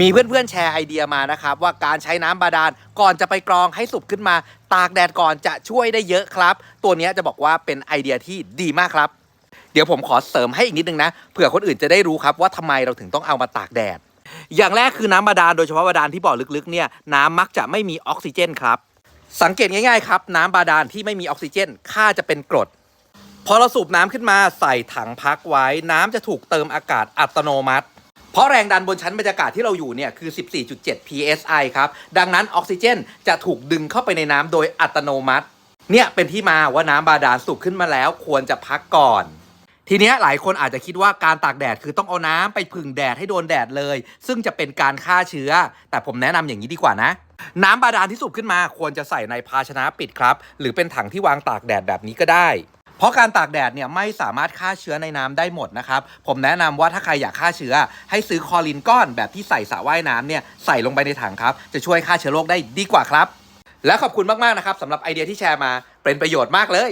มีเพื่อนๆแชร์ไอเดียมานะครับ ว่าการใช้น้ำบาดาลก่อนจะไปกรองให้สุกขึ้นมา ตากแดดก่อนจะช่วยได้เยอะครับ ตัวนี้จะบอกว่าเป็นไอเดียที่ดีมากครับ เดี๋ยวผมขอเสริมให้อีกนิดนึงนะเผื่อคนอื่นจะได้รู้ครับว่าทำไมเราถึงต้องเอามาตากแดด อย่างแรกคือน้ำบาดาลโดยเฉพาะบาดาลที่บ่อลึกๆเนี่ยน้ำมักจะไม่มีออกซิเจนครับ สังเกตง่ายๆครับน้ำบาดาลที่ไม่มีออกซิเจนค่าจะเป็นกรดพอเราสูบน้ำขึ้นมาใส่ถังพักไว้น้ำจะถูกเติมอากาศอัตโนมัติ เพราะแรงดันบนชั้นบรรยากาศที่เราอยู่เนี่ยคือ 14.7 psi ครับ ดังนั้นออกซิเจนจะถูกดึงเข้าไปในน้ำโดยอัตโนมัติ เนี่ยเป็นที่มาว่าน้ำบาดาลสูบขึ้นมาแล้วควรจะพักก่อนทีนี้หลายคนอาจจะคิดว่าการตากแดดคือต้องเอาน้ำไปผึ่งแดดให้โดนแดดเลย ซึ่งจะเป็นการฆ่าเชื้อ แต่ผมแนะนำอย่างนี้ดีกว่านะ น้ำบาดาลที่สูบขึ้นมาควรจะใส่ในภาชนะปิดครับ หรือเป็นถังที่วางตากแดดแบบนี้ก็ได้ เพราะการตากแดดเนี่ยไม่สามารถฆ่าเชื้อในน้ำได้หมดนะครับ ผมแนะนำว่าถ้าใครอยากฆ่าเชื้อ ให้ซื้อคอรินก้อนแบบที่ใส่สระว่ายน้ำเนี่ยใส่ลงไปในถังครับ จะช่วยฆ่าเชื้อโรคได้ดีกว่าครับ และขอบคุณมากๆนะครับสำหรับไอเดียที่แชร์มาเป็นประโยชน์มากเลย